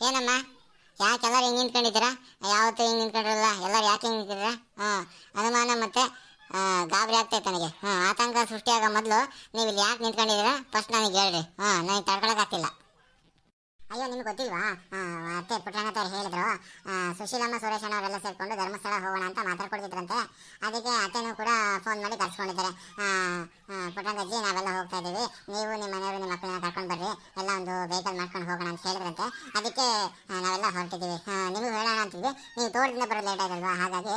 ಏನಮ್ಮ? ಯಾಕೆ ಎಲ್ಲರೂ ಹಿಂಗೆ ನಿಂತ್ಕೊಂಡಿದ್ದೀರಾ? ಯಾವತ್ತೂ ಹಿಂಗೆ ನಿಂತ್ಕೊಂಡಿರಲ್ಲ, ಎಲ್ಲರೂ ಯಾಕೆ ಹಿಂಗೆ ನಿಂತಿದ್ದೀರಾ ಹಾಂ, ಅನುಮಾನ ಮತ್ತು ಗಾಬರಿ ಆಗ್ತೈತೆ ನನಗೆ. ಹಾಂ, ಆತಂಕ ಸೃಷ್ಟಿಯಾಗೋ ಮೊದಲು ನೀವು ಇಲ್ಲಿ ಯಾಕೆ ನಿಂತ್ಕೊಂಡಿದ್ದೀರಾ? ಫಸ್ಟ್ ನನಗೆ ಹೇಳ್ರಿ. ಹಾಂ, ನನಗೆ ತಡ್ಕೊಳಕ್ಕಾಗ್ತಿಲ್ಲ ಅಯ್ಯೋ, ನಿಮ್ಗೆ ಗೊತ್ತಿಲ್ವಾ? ಅತ್ತೆ ಪುಟ್ಟಣ್ಣ ಹೇಳಿದ್ರು ಸುಶೀಲಮ್ಮ ಸುರೇಶಣ್ಣ ಅವರೆಲ್ಲ ಸೇರಿಕೊಂಡು ಧರ್ಮಸ್ಥಳ ಹೋಗೋಣ ಅಂತ ಮಾತಾಡ್ಕೊಡ್ತಿದ್ರಂತೆ ಅದಕ್ಕೆ ಅತ್ತೆನೂ ಕೂಡ ಫೋನ್ ಮಾಡಿ ಕರ್ಸ್ಕೊಂಡಿದ್ದಾರೆ. ಪುಟ್ಟಣ್ಣಜ್ಜಿ ನಾವೆಲ್ಲ ಹೋಗ್ತಾ ಇದ್ದೀವಿ. ನೀವು ನಿಮ್ಮ ಮನೆಯವರು ನಿಮ್ಮ ಮಕ್ಕಳನ್ನ ಕರ್ಕೊಂಡು ಬರ್ರಿ. ಎಲ್ಲ ಒಂದು ವೆಹಿಕಲ್ ಮಾಡ್ಕೊಂಡು ಹೋಗೋಣ ಅಂತ ಹೇಳಿದ್ರಂತೆ. ಅದಕ್ಕೆ ನಾವೆಲ್ಲ ಹೊರಟಿದ್ದೀವಿ. ನಿಮಗೆ ಹೇಳೋಣ ಅಂತಿದ್ವಿ. ನೀವು ತೋಟದಿಂದ ಬರೋದು ಲೇಟ್ ಆಯ್ತಲ್ವಾ ಹಾಗಾಗಿ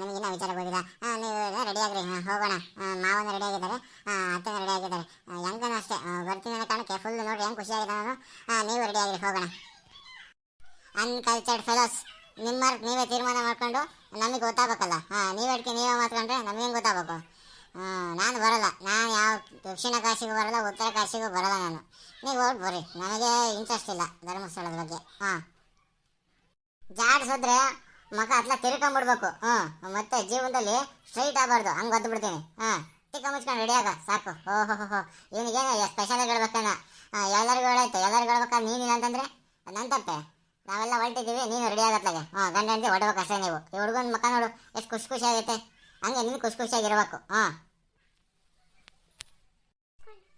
ನಿಮಗೆ ನಿಮಗಿನ್ನ ವಿಚಾರ ಗೊತ್ತಿಲ್ಲ. ನೀವು ರೆಡಿ ಆಗ್ರಿ. ಹೋಗೋಣ. ಮಾವನ ರೆಡಿ ಆಗಿದ್ದಾರೆ. ಅತ್ತೆನ ರೆಡಿ ಆಗಿದ್ದಾರೆ. ಹೆಂಗನೂ ಅಷ್ಟೇ. ಬರ್ತೀನಿ ಅನ್ನೋ ಕಾರಣಕ್ಕೆ ಫುಲ್ ನೋಡಿ ಹೆಂಗೆ ಖುಷಿಯಾಗಿದೆ ನಾನು ನೀವು ರೆಡಿ ಆಗಿರಿ ಹೋಗೋಣ. ಅನ್ಕಲ್ಚರ್ಡ್ ಫೆಲೋಸ್ ನಿಮ್ಮ ನೀವೇ ತೀರ್ಮಾನ ಮಾಡ್ಕೊಂಡು ನಮಗೆ ಗೊತ್ತಾಗಬೇಕಲ್ಲ. ಹಾಂ, ನೀವು ನೀವೇ ಮಾತ್ಕೊಂಡ್ರೆ ನಮಗೇನು ಗೊತ್ತಾಗಬೇಕು? ನಾನು ಬರಲ್ಲ. ನಾನು ಯಾವ ದಕ್ಷಿಣ ಕಾಶಿಗೂ ಬರಲ್ಲ, ಉತ್ತರ ಕಾಶಿಗೂ ಬರಲ್ಲ ನಾನು. ನೀವು ಹೋಗಿ ಬರ್ರಿ. ನನಗೆ ಇಂಟ್ರೆಸ್ಟ್ ಇಲ್ಲ ಧರ್ಮಸ್ಥಳದ ಬಗ್ಗೆ. ಹಾಂ. ಜಾಡ್ಸಿದ್ರೆ ಮಗ ಅತ್ಲ ತಿರ್ಕೊಂಬಿಡ್ಬೇಕು. ಹ್ಞೂ ಮತ್ತೆ ಜೀವನದಲ್ಲಿ ಸ್ಟ್ರೈಟ್ ಆಗಬಾರ್ದು. ಹಂಗೆ ಒದ್ದು ಬಿಡ್ತೀನಿ ಹಾಂ ತಿಕ್ಕ ಮುಚ್ಕೊಂಡು ರೆಡಿಯಾಗ ಸಾಕು. ಓಹೋ ಹೋ ಹೋ ಇವನಿಗೇನು ಸ್ಪೆಷಲ್ ಹೇಳ್ಬೇಕೇನ ಎಲ್ಲರಿಗೂ ಹೇಳಾಯ್ತು ಎಲ್ಲರಿಗೂ ಹೇಳ್ಬೇಕಾದ್ರೆ ನೀನಿಲ್ಲ ಅಂತಂದ್ರೆ ನನ್ನ ತಪ್ಪೆ. ನಾವೆಲ್ಲ ಹೊರಟಿದ್ದೀವಿ, ನೀನು ರೆಡಿ ಆಗತ್ಲಾಗೆ. ಹಾಂ, ಗಂಡ ಹೆಂಡತಿ ಹೊಡಬೇಕು ಅಷ್ಟೇ ನೀವು. ಈ ಹುಡುಗನ ಮಕ್ಕ ನೋಡು, ಎಷ್ಟು ಖುಷಿ ಖುಷಿ ಆಗೈತೆ ಹಂಗೆ ನೀನು ಖುಷಿ ಖುಷಿಯಾಗಿರ್ಬೇಕು. ಹಾಂ.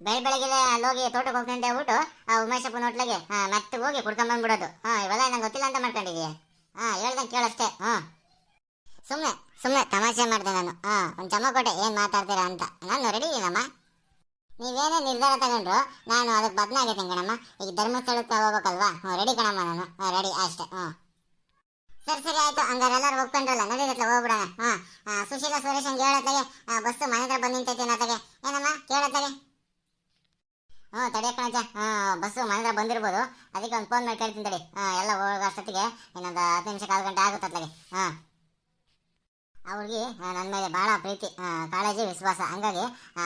ಬೆಳ ಬೆಳಗ್ಗೆ ಅಲ್ಲಿ ಹೋಗಿ ತೋಟಕ್ಕೆ ಹೋಗ್ತೀನಿ ಅಂತ ಆ ಉಮೇಶಪ್ಪನ ಹೋಟ್ಲಿಗೆ, ಹಾಂ ಮತ್ತೆ ಹೋಗಿ ಕುಡ್ಕೊಂಬಂದ್ಬಿಡೋದು ಹಾಂ, ಇವೆಲ್ಲ ನಂಗೆ ಗೊತ್ತಿಲ್ಲ ಅಂತ ಮಾಡ್ಕೊಂಡಿದ್ದೀಯ ಹಾಂ, ಹೇಳ್ದಂಗೆ ಕೇಳಷ್ಟೇ ಹಾಂ. ಸುಮ್ಮನೆ ಸುಮ್ಮನೆ ತಮಾಷೆ ಮಾಡಿದೆ ನಾನು. ಹಾಂ, ಒಂದು ಜಮ್ಮ ಕೊಟ್ಟೆ ಏನು ಮಾತಾಡ್ತೀರಾ ಅಂತ. ನಾನು ರೆಡಿ ಇದ್ದೀನಮ್ಮ ನೀವೇನೇ ನಿರ್ಧಾರ ತಗೊಂಡ್ರು, ನಾನು ಅದಕ್ಕೆ ಬದಲಾಗೈತೆ ಕಣಮ್ಮ. ಈಗ ಧರ್ಮಸ್ಥಳಕ್ಕೆ ಹೋಗ್ಬೇಕಲ್ವಾ? ಹ್ಞೂ ರೆಡಿ ಕಣಮ್ಮ ನಾನು. ಹಾಂ ರೆಡಿ ಅಷ್ಟೇ. ಹ್ಞೂ. ಸರಿ ಸರಿ, ಆಯ್ತು. ಹಂಗಾರೆ ಎಲ್ಲರೂ ಒಪ್ಕೊಂಡ್ರಲ್ಲ ನಡೀರತ್ಲ ಹೋಗ್ಬಿಡೋಣ. ಹಾಂ ಸುಶೀಲ, ಸುರೇಶ್ ಹಂಗೆ ಹೇಳತ್ತಾಗೆ ಬಸ್ಸು ಮನೆ ಹತ್ರ ಬಂದು ನಿಂತೈತೆ ಅನ್ನತ್ತಾಗೆ ಏನಮ್ಮ? ಕೇಳತ್ತಾಗೆ ಹ್ಞೂ ತಡೆ ಕಣಜ ಹಾಂ ಬಸ್ಸು ಮನೆ ಹತ್ರ ಬಂದಿರ್ಬೋದು. ಅದಕ್ಕೆ ಒಂದು ಫೋನ್ ಮಾಡಿ ಕೇಳ್ತೀನಿ ತಡಿ. ಹಾಂ ಎಲ್ಲ ಹೋಗೋ ಅಷ್ಟೊತ್ತಿಗೆ ಇನ್ನೊಂದು ಹತ್ತು ನಿಮಿಷ, ಕಾಲು ಗಂಟೆ ಆಗುತ್ತೆ ಅತ್ಲಾಗೆ ಹಾಂ ಅವ್ರಿಗೆ ನನ್ನ ಮೇಲೆ ಭಾಳ ಪ್ರೀತಿ ಕಾಳಜಿ ವಿಶ್ವಾಸ. ಹಂಗಾಗಿ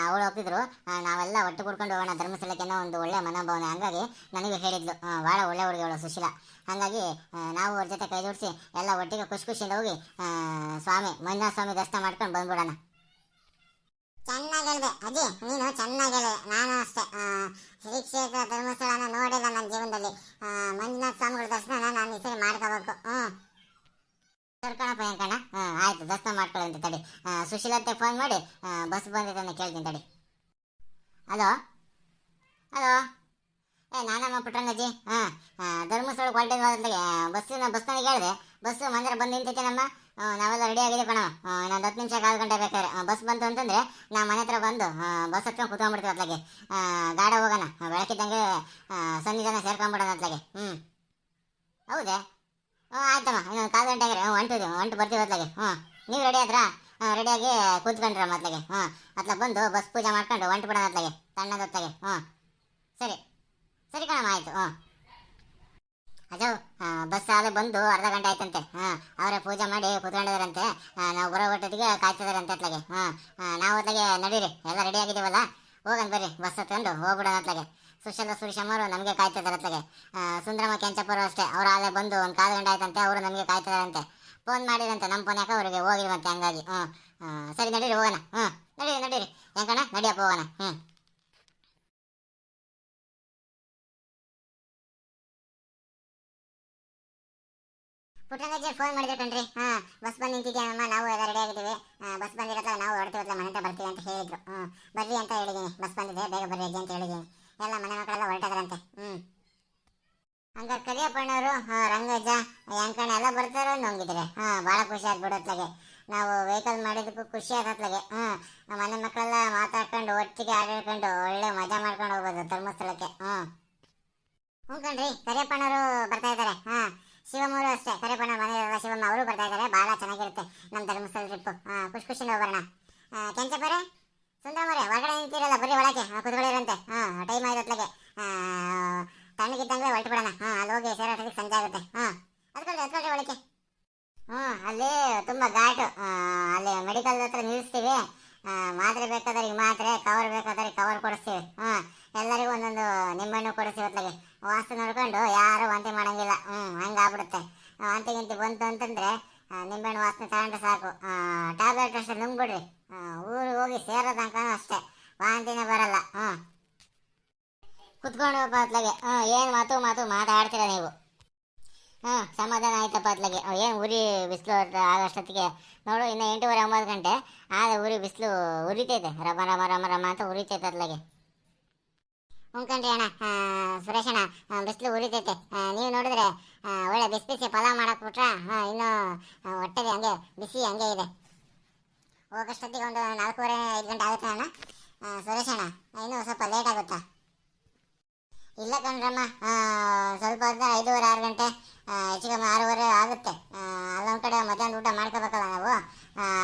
ಅವಳು ಹೋಗ್ತಿದ್ರು ನಾವೆಲ್ಲ ಒಟ್ಟು ಕುಡ್ಕೊಂಡು ಹೋಗೋಣ ಧರ್ಮಸ್ಥಳಕ್ಕೆ ಅನ್ನೋ ಒಂದು ಒಳ್ಳೆ ಮನೋಭಾವನೆ. ಹಂಗಾಗಿ ನನಗೆ ಹೇಳಿದ್ಲು ಭಾಳ ಒಳ್ಳೆ ಹುಡುಗಿ ಅವಳು ಸುಶೀಲ. ಹಾಗಾಗಿ ನಾವು ಅವ್ರ ಜೊತೆ ಕೈ ಜೋಡಿಸಿ ಎಲ್ಲ ಒಟ್ಟಿಗೆ ಖುಷಿ ಖುಷಿಯಿಂದ ಹೋಗಿ ಸ್ವಾಮಿ ಮಂಜುನಾಥ ಸ್ವಾಮಿ ದರ್ಶನ ಮಾಡ್ಕೊಂಡು ಬಂದ್ಬಿಡೋಣ. ಚೆನ್ನಾಗಿ ಹೇಳಿದೆ ಅಜ್ಜಿ ನೀನು ಚೆನ್ನಾಗಿ ಹೇಳಿದೆ ನಾನು ಅಷ್ಟೇ ಶ್ರೀ ಕ್ಷೇತ್ರ ಧರ್ಮಸ್ಥಳನ ನೋಡಿಲ್ಲ ನನ್ನ ಜೀವನದಲ್ಲಿ. ಮಂಜುನಾಥ ಸ್ವಾಮಿಗಳ ದರ್ಶನ ನಾನು ಈ ಸರಿ ಮಾಡ್ಕೋಬೇಕು. ಹ್ಞೂ ಹೆಂಕಣ್ಣ ಹಾಂ ಮಾಡ್ಕೊಳ್ಳಂತೆ ತಡಿ. ಸುಶೀಲ ಅಂತ ಫೋನ್ ಮಾಡಿ ಬಸ್ ಬಂದಿದೆ ಅಂತ ಕೇಳ್ತೀನಿ ತಡಿ. ಹಲೋ? ಹಲೋ? ಏ ನಾನಮ್ಮ ಪುಟ್ಟಣ್ಣಜ್ಜಿ ಹಾಂ ಧರ್ಮಸ್ಥಳಕ್ಕೆ ಹೊರಟೆ ಬಸ್ಸಿನ ಬಸ್ ಕೇಳಿದೆ. ಬಸ್ಸು ಮಂದಿರ ಬಂದು ನಿಂತೈತೆ ನಮ್ಮ ಆ, ನಾವೆಲ್ಲ ರೆಡಿ ಆಗಿದೆ ಕಣ. ಇನ್ನೊಂದು ಹತ್ತು ನಿಮಿಷ ಕಾಲು ಗಂಟೆ ಬೇಕಾದ್ರೆ. ಬಸ್ ಬಂತು ಅಂತಂದರೆ ನಾ ಮನೆ ಹತ್ರ ಬಂದು ಬಸ್ ಹತ್ಕೊಂಡು ಕುತ್ಕೊಂಡ್ಬಿಡ್ತೀವಿ ಅತ್ಲಾಗೆ ಗಾಡ ಹೋಗೋಣ. ಬೆಳಕಿದ್ದಂಗೆ ಸಂಜೆ ಸನ್ನಿಧಾನ ಸೇರ್ಕೊಂಡ್ಬಿಡೋಣ ಅತ್ಲಾಗೆ ಹ್ಞೂ ಹೌದೇ? ಹ್ಞೂ ಆಯ್ತಮ್ಮ. ಇನ್ನೊಂದು ಕಾಲು ಗಂಟೆ ಆಗಿರಿ ಹೊಂಟಿದ್ವಿ ಹೊಂಟು ಬರ್ತೀವಿ ಅತ್ಲಾಗೆ ಹ್ಞೂ ನೀವು ರೆಡಿ ಆದ್ರಾ? ಹಾಂ ರೆಡಿಯಾಗಿ ಕೂತ್ಕೊಂಡ್ರ ಮೊದಲಿಗೆ? ಹಾಂ ಅತ್ಲ ಬಂದು ಬಸ್ ಪೂಜೆ ಮಾಡ್ಕೊಂಡು ಹೊಂಟು ಬಿಡೋಣ ಅತ್ಲಾಗೆ ತಣ್ಣದ ಹೊತ್ತಾಗೆ ಹ್ಞೂ ಸರಿ ಸರಿ ಕಣಮ್ಮ, ಆಯಿತು, ಹಾಂ. ಅದು ಬಸ್ ಆಗಲೇ ಬಂದು ಅರ್ಧ ಗಂಟೆ ಆಯ್ತಂತೆ, ಹಾಂ. ಅವರೇ ಪೂಜೆ ಮಾಡಿ ಕೂತ್ಕೊಂಡಿದಾರಂತೆ ನಾವು ಬರೋ ಒಟ್ಟಿಗೆ ಕಾಯ್ತಿದಾರಂತೆ ಅತ್ಲಾಗೆ ಹಾಂ. ನಾವು ಅತ್ಲಾಗೆ ನಡೀರಿ, ಎಲ್ಲ ರೆಡಿ ಆಗಿದ್ದೀವಲ್ಲ? ಹೋಗನ್ ಬರ್ರಿ, ಬಸ್ ಹತ್ಕೊಂಡು ಹೋಗ್ಬಿಡೋಣ ಅತ್ಲಾಗೆ ಸುಶಲ ಸುರೇಶಮ್ಮರು ನಮಗೆ ಕಾಯ್ತಿದಾರೆ ಅತ್ಲಾಗೆ ಸುಂದರಮ್ಮ ಕೆಂಚಪ್ಪರು ಅಷ್ಟೇ ಅವ್ರು ಆಗಲೇ ಬಂದು ಒಂದು ಕಾಲು ಗಂಟೆ ಆಯ್ತಂತೆ, ಅವರು ನಮಗೆ ಕಾಯ್ತಿದಾರಂತೆ. ಫೋನ್ ಮಾಡಿರಂತೆ ನಮ್ಮ ಫೋನ್ ಯಾಕೆ ಹೋಗಿ ಹೋಗಿರುವಂತೆ ಹಂಗಾಗಿ. ಹ್ಞೂ ಸರಿ ನಡೀರಿ, ಹೋಗೋಣ. ಹ್ಞೂ ನಡೀರಿ ನಡೀರಿ. ಹೆಂಗಣ್ಣ ನಡಿಯಪ್ಪ, ಹೋಗೋಣ. ಹ್ಞೂ ಪುಟ್ಟಂಗಜ್ಜ ಫೋನ್ ಮಾಡಿದ್ರು ಕಣ್ರಿ. ಹಾ, ಬಸ್ ಬಂದು ನಿಂತಿದ್ಯಾನಮ್ಮ ನಾವು ಎಲ್ಲ ರೆಡಿ ಆಗಿದ್ದೀವಿ. ಬಸ್ ಬಂದಿರತ್ತಲ್ಲ ನಾವು ಹೊರಡ್ತೀವಲ್ಲ ಮನೆ ಹತ್ರ ಬರ್ತೀವಿ ಅಂತ ಹೇಳಿದ್ರು. ಹ್ಞೂ ಬರ್ರಿ ಅಂತ ಹೇಳಿದ್ದೀನಿ ಬಸ್ ಬಂದಿದೆ, ಬೇಗ ಬರ್ರಿ ಅಜ್ಜಿ ಅಂತ ಹೇಳಿದ್ದೀನಿ ಎಲ್ಲ ಮನೆ ಮಕ್ಕಳೆಲ್ಲ ಹೊರಟದ್ರಂತೆ. ಹ್ಞೂ ಹಂಗಾರೆ ಕರಿಯಪ್ಪಣ್ಣವರು ರಂಗಜ್ಜ ಯಂಕಣ್ಣ ಎಲ್ಲ ಬರ್ತಾರೋ ನಂಗಿದ್ರೆ ಹಾ ಭಾಳ ಖುಷಿ ಆಗ್ಬಿಡತ್ಲಾಗೆ ನಾವು ವೆಹಿಕಲ್ ಮಾಡಿದಕ್ಕೂ ಖುಷಿ ಆಗತ್ಲಾಗೆ ಹಾಂ ಮನೆ ಮಕ್ಕಳೆಲ್ಲ ಮಾತಾಡ್ಕೊಂಡು, ಒಟ್ಟಿಗೆ ಆಟಾಡ್ಕೊಂಡು, ಒಳ್ಳೆ ಮಜಾ ಮಾಡ್ಕೊಂಡು ಹೋಗ್ಬೋದು ಧರ್ಮಸ್ಥಳಕ್ಕೆ. ಹಾಂ. ಹ್ಞೂ ಕಣ್ರಿ ಕರಿಯಪ್ಪಣ್ಣವರು ಬರ್ತಾ ಇದ್ದಾರೆ. ಹಾ, ಶಿವಮೂರು ಅಷ್ಟೇ. ಕರಿಯಪ್ಪಣ್ಣ ಮನೆ ಶಿವಮ್ಮ ಅವರು ಬರ್ತಾ ಇದ್ದಾರೆ. ಭಾಳ ಚೆನ್ನಾಗಿರುತ್ತೆ ನಮ್ಮ ಧರ್ಮಸ್ಥಳ ಟ್ರಿಪ್ಪು ಹಾಂ, ಖುಷಿ ಖುಷಿಯಿಂದ ಹೋಗೋಣ. ಕೆಂಚಪ್ಪರೆ ಸುಂದರಮರೆ ಹೊರಗಡೆ ನಿಂತಿರಲ್ಲ, ಬರೀ ಒಳಗೆ ಕುತ್ಕೊಳ್ಳಿರಂತೆ. ಹಾಂ, ಟೈಮ್ ಆಗಿರತ್ಲಾಗೆ ತಣ್ಣಗಿದ್ದಂಗೆ ಹೊರಟು ಬಿಡೋಣ. ಹಾಂ, ಅಲ್ಲಿ ಹೋಗಿ ಸೇರೋ ಸಂಜೆ ಆಗುತ್ತೆ ಹಾಂ ಅದ್ಕೊಳ್ರಿ ಅದ್ಕೊಳ್ರಿ ಒಳಗೆ ಹ್ಞೂ ಅಲ್ಲಿ ತುಂಬ ಘಾಟು. ಅಲ್ಲಿ ಮೆಡಿಕಲ್ ಹತ್ರ ನಿಲ್ಲಿಸ್ತೀವಿ. ಮಾತ್ರೆ ಬೇಕಾದ್ರೆ ಮಾತ್ರೆ ಕವರ್ ಬೇಕಾದ್ರೆ ಕವರ್ ಕೊಡಿಸ್ತೀವಿ. ಹ್ಞೂ ಎಲ್ಲರಿಗೂ ಒಂದೊಂದು ನಿಂಬೆಹಣ್ಣು ಕೊಡಿಸ್ತೀವಿ ಹೊತ್ಲಾಗೆ. ವಾಸ್ತು ನೋಡ್ಕೊಂಡು ಯಾರು ವಾಂತಿ ಮಾಡೋಂಗಿಲ್ಲ. ಹ್ಞೂ ಹಂಗಾಗ್ಬಿಡುತ್ತೆ. ವಾಂತಿ ಗಿಂತಿ ಬಂತು ಅಂತಂದರೆ ನಿಂಬೆಹಣ್ಣು ವಾಸನೆ ತಗೊಂಡ್ರೆ ಸಾಕು. ಟ್ಯಾಬ್ಲೆಟ್ ಅಷ್ಟೇ ನುಂಗ್ಬಿಡ್ರಿ. ಊರಿಗೆ ಹೋಗಿ ಸೇರೋ ಅಷ್ಟೇ. ವಾಂತಿನೇ ಬರಲ್ಲ. ಹ್ಞೂ ಕುತ್ಕೊಂಡು ಹೋಗ್ಬತ್ಲಾಗೆ ಹ್ಞೂ ಏನು ಮಾತು ಮಾತು ಮಾತಾಡ್ತೀರ ನೀವು. ಹಾ, ಸಮಾಧಾನ ಆಯ್ತಪ್ಪ ಅತ್ಲಾಗೆ. ಏನು ಉರಿ ಬಿಸಿಲು ಆಗಷ್ಟೊತ್ತಿಗೆ ನೋಡು, ಇನ್ನು ಎಂಟೂವರೆ, ಒಂಬತ್ತು ಗಂಟೆ. ಆದ ಉರಿ ಬಿಸಿಲು ಉರಿತೈತೆ. ರಮ ರಮ ರಮ ರಮ ಅಂತ ಉರಿತೈತೆ ಅತ್ಲಾಗೆ. ಉಂಕಂಡ್ರಿ ಅಣ್ಣ. ಸುರೇಶ್ ಅಣ್ಣ ಬಿಸಿಲು ಉರಿತೈತೆ. ನೀವು ನೋಡಿದ್ರೆ ಒಳ್ಳೆ ಬಿಸಿ ಬಿಸಿ ಪಲಾವ್ ಮಾಡಕ್ಕೆ ಬಿಟ್ರ ಇನ್ನು ಹೊಟ್ಟೆಗೆ ಹಂಗೆ ಬಿಸಿ ಹಂಗೆ ಇದೆ. ಹೋಗೋಷ್ಟೊತ್ತಿಗೆ ಒಂದು ನಾಲ್ಕೂವರೆ, ಐದು ಗಂಟೆ ಆಗುತ್ತೆ ಅಣ್ಣ. ಸುರೇಶ್ ಅಣ್ಣ, ಇನ್ನೂ ಸ್ವಲ್ಪ ಲೇಟ್ ಆಗುತ್ತಾ? ಇಲ್ಲ ಕಣ್ರಮ್ಮ ಸ್ವಲ್ಪ ಹೊತ್ತು ಐದೂವರೆ ಆರು ಗಂಟೆ ಹೆಚ್ಚು ಕಮ್ಮಿ ಆರೂವರೆ ಆಗುತ್ತೆ. ಅಲ್ಲೊಂದು ಕಡೆ ಮಧ್ಯಾಹ್ನ ಊಟ ಮಾಡ್ಕೋಬೇಕಲ್ಲ ನಾವು.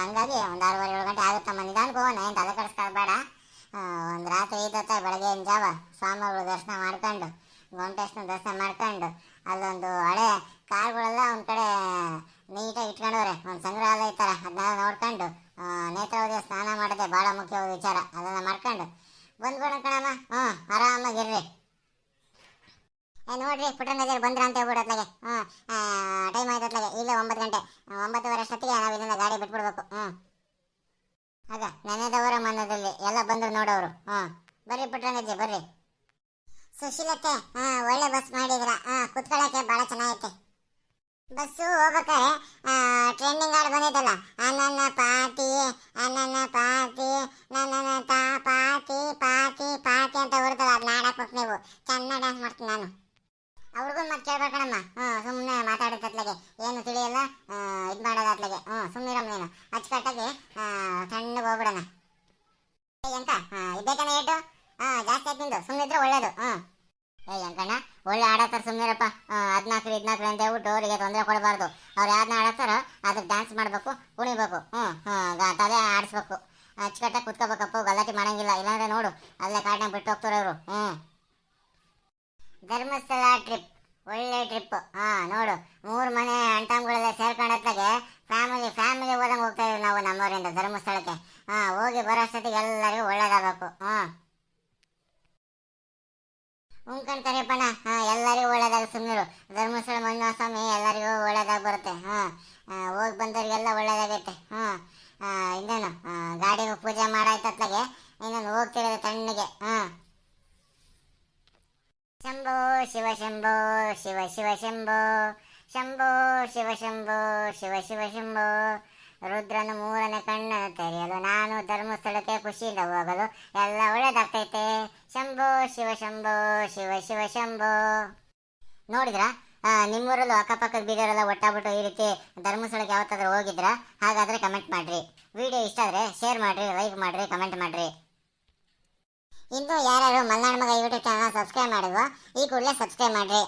ಹಂಗಾಗಿ ಒಂದು ಆರೂವರೆ ಏಳು ಗಂಟೆ ಆಗುತ್ತಮ್ಮ ನಿಧಾನಕ್ಕೆ ಹೋಗೋಣ ಏನು ತಲೆ ಕೆಡಿಸ್ಕೊಳ್ಬೇಡ ಒಂದು ರಾತ್ರಿ ಐದೊತ್ತ ಬೆಳಗ್ಗೆ ಜಾವ ಸ್ವಾಮಿಗಳು ದರ್ಶನ ಮಾಡ್ಕೊಂಡು ಗೋಮಟೇಶ್ನ ದರ್ಶನ ಮಾಡ್ಕೊಂಡು ಅಲ್ಲೊಂದು ಹಳೆ ಕಾರ್ಗಳೆಲ್ಲ ಒಂದು ಕಡೆ ನೀಟಾಗಿ ಇಟ್ಕೊಂಡವ್ರೆ. ಒಂದು ಸಂಗ್ರಹಾಲಯ ಥರ ಅದನ್ನೆಲ್ಲ ನೋಡ್ಕೊಂಡು ಆ, ನೇತ್ರಾವತಿಯ ಸ್ನಾನ ಮಾಡೋದೇ ಭಾಳ ಮುಖ್ಯವಾದ ವಿಚಾರ. ಅದನ್ನು ಮಾಡ್ಕೊಂಡು ಬಂದ್ಬಿಡೋಣ ಕಣಮ್ಮ. ಹ್ಞೂ ಆರಾಮಾಗಿರ್ರಿ ನೋಡ್ರಿ ಪುಟ್ಟಣ್ಣದೇವ್ರು ಬಂದ್ರ ಅಂತ ಹೇಳ್ಬಿಡತ್ಲಾಗೆ ಹ್ಞೂ ಟೈಮ್ ಆಯ್ತತ್ಲಾಗೆ ಇಲ್ಲ ಒಂಬತ್ತು ಗಂಟೆ. ಒಂಬತ್ತುವರೆ ಅಷ್ಟೊತ್ತಿಗೆ ನಾವು ಇಲ್ಲಿಂದ ಗಾಡಿ ಬಿಟ್ಬಿಡ್ಬೇಕು. ಹ್ಞೂ ಆಗ, ನೆನೆದವರ ಮನದಲ್ಲಿ ಎಲ್ಲ ಬಂದ್ರು ನೋಡೋರು ಹ್ಞೂ ಬರ್ರಿ ಪುಟ್ಟಣ್ಣಜ್ಜಿ ಬರ್ರಿ. ಸುಶೀಲತೆ ಹಾ, ಒಳ್ಳೆ ಬಸ್ ಮಾಡಿದ್ರ? ಹಾ ಕುತ್ಕೊಳ್ಳೋಕೆ ಭಾಳ ಚೆನ್ನಾಗೈತೆ. ಬಸ್ಸು ಹೋಗ್ಬೇಕಾರೆ ಟ್ರೆಂಡಿಂಗ್ ಹಾಡು ಬಂದಿದ್ದಲ್ಲ ಅನನ್ನ ಪಾತಿ ಅನನ್ನ ಪಾತಿ ನನ್ನ ತಾ ಪಾತಿ ಪಾತಿ ಪಾತಿ ಅಂತ ಹೊರತಲ್ಲ ಅದನ್ನ ಹಾಡಕ್ಕೆ ನೀವು. ಚೆನ್ನಾಗಿ ಡ್ಯಾನ್ಸ್ ಮಾಡ್ತೀನಿ ನಾನು. ಅವ್ರಿಗೂ ಮತ್ತೆ ಕೇಳ್ಬೇಕಣಮ್ಮ ಹ್ಞೂ ಸುಮ್ಮನೆ ಮಾತಾಡೋದತ್ಲಾಗೆ ಏನು ತಿಳಿಯಲ್ಲ ಇದು ಮಾಡೋದತ್ಲಾಗೆ ಹ್ಞೂ ಸುಮ್ಮನಿರಮ್ಮ ನೀನು. ಅಚ್ಚುಕಟ್ಟಾಗಿ ಸಣ್ಣಗೆ ಹೋಗ್ಬಿಡೋಣ. ಎಂತ ಇದೇಕನ ಏಟು? ಹಾಂ, ಜಾಸ್ತಿ ಆಯ್ತು ನಿಂದು. ಸುಮ್ಮನಿದ್ರೆ ಒಳ್ಳೇದು. ಹ್ಞೂ ಏ ಎಂಕಣ್ಣ ಒಳ್ಳೆ ಆಡತ್ತಾರ ಸುಮ್ಮನಿರಪ್ಪ ಹದಿನಾಲ್ಕು ಹದಿನಾಲ್ಕು ಅಂತ ಹೇಳ್ಬಿಟ್ಟು ಅವರಿಗೆ ತೊಂದರೆ ಕೊಡಬಾರ್ದು. ಅವ್ರು ಯಾರನ್ನ ಆಡತ್ತಾರ ಅದಕ್ಕೆ ಡ್ಯಾನ್ಸ್ ಮಾಡಬೇಕು, ಕುಣಿಬೇಕು. ಹ್ಞೂ ಹ್ಞೂ ತಲೆ ಆಡಿಸ್ಬೇಕು. ಅಚ್ಚುಕಟ್ಟಾಗಿ ಕುತ್ಕೋಬೇಕಪ್ಪ, ಗಲಾಟೆ ಮಾಡಂಗಿಲ್ಲ. ಇಲ್ಲಾಂದ್ರೆ ನೋಡು, ಅಲ್ಲೇ ಕಾಡ್ನಾಗ ಬಿಟ್ಟು ಹೋಗ್ತಾರೆ ಅವರು ಹ್ಞೂ ಧರ್ಮಸ್ಥಳ ಟ್ರಿಪ್ ಒಳ್ಳೆ ಟ್ರಿಪ್ ಹಾ, ನೋಡು. ಮೂರು ಮನೆ ಅಂಟಮ್ಗಳೆಲ್ಲ ಸೇರ್ಕೊಂಡತ್ತಾಗೆ ಫ್ಯಾಮಿಲಿ ಫ್ಯಾಮಿಲಿ ಹೋದಂಗೆ ಹೋಗ್ತಾ ಇದೀವಿ ನಾವು ನಮ್ಮವರಿಂದ ಧರ್ಮಸ್ಥಳಕ್ಕೆ. ಹಾ, ಹೋಗಿ ಬರೋ ಅಷ್ಟೊತ್ತಿಗೆ ಎಲ್ಲರಿಗೂ ಒಳ್ಳೇದಾಗಬೇಕು. ಹಾ. ಉಂಕಂತಾರೆ ಪಣ ಹಾ, ಎಲ್ಲರಿಗೂ ಒಳ್ಳೇದಾಗ ಸುಮ್ಮನಿರು ಧರ್ಮಸ್ಥಳ ಮಂಜುನಾಥ ಸ್ವಾಮಿ ಎಲ್ಲರಿಗೂ ಒಳ್ಳೇದಾಗ ಬರುತ್ತೆ. ಹಾ. ಹೋಗಿ ಬಂದವರಿಗೆಲ್ಲ ಒಳ್ಳೇದಾಗೈತೆ. ಹಾ. ಇನ್ನೇನು? ಗಾಡಿಗೆ ಪೂಜೆ ಮಾಡಾಯ್ತತ್ಲಾಗೆ ಇನ್ನೇನು ಹೋಗ್ತಿರೋದು ತಣ್ಣಗೆ. ಹಾ. ಶಂಭೋ, ಶಿವ ಶಂಭೋ, ಶಿವ ಶಿವ ಶಂಭೋ ಶಂಭೋ, ಶಿವ ಶಂಭೋ, ಶಿವ ಶಿವ ಶಂಭೋ. ರುದ್ರನ ಮೂರನೇ ಕಣ್ಣನ್ನು ತೆರೆಯಲು ನಾನು ಧರ್ಮಸ್ಥಳಕ್ಕೆ ಖುಷಿಯಿಂದ ಹೋಗಲು ಎಲ್ಲ ಒಳ್ಳೇದಾಗ್ತೈತೆ. ಶಂಭೋ, ಶಿವ ಶಂಭೋ, ಶಿವ ಶಿವ ಶಂಭೋ. ನೋಡಿದ್ರಾ? ನಿಮ್ಮೂರಲ್ಲೂ ಅಕ್ಕಪಕ್ಕದ ಬೀದರೆಲ್ಲ ಒಟ್ಟಾಬಿಟ್ಟು ಈ ರೀತಿ ಧರ್ಮಸ್ಥಳಕ್ಕೆ ಯಾವತ್ತಾದ್ರೂ ಹೋಗಿದ್ರಾ? ಹಾಗಾದ್ರೆ ಕಮೆಂಟ್ ಮಾಡಿರಿ. ವಿಡಿಯೋ ಇಷ್ಟ ಆದ್ರೆ ಶೇರ್ ಮಾಡಿರಿ ಲೈಕ್ ಮಾಡಿರಿ ಕಮೆಂಟ್ ಮಾಡ್ರಿ. ಇನ್ನು ಯಾರ್ಯಾರು ಮಲ್ನಾಡ್ ಮಗ ಯೂಟ್ಯೂಬ್ ಚಾನಲ್ ಸಬ್ಸ್ಕ್ರೈಬ್ ಮಾಡಿದ್ವೋ ಈ ಕೂಡಲೇ ಸಬ್ಸ್ಕ್ರೈಬ್ ಮಾಡ್ರಿ.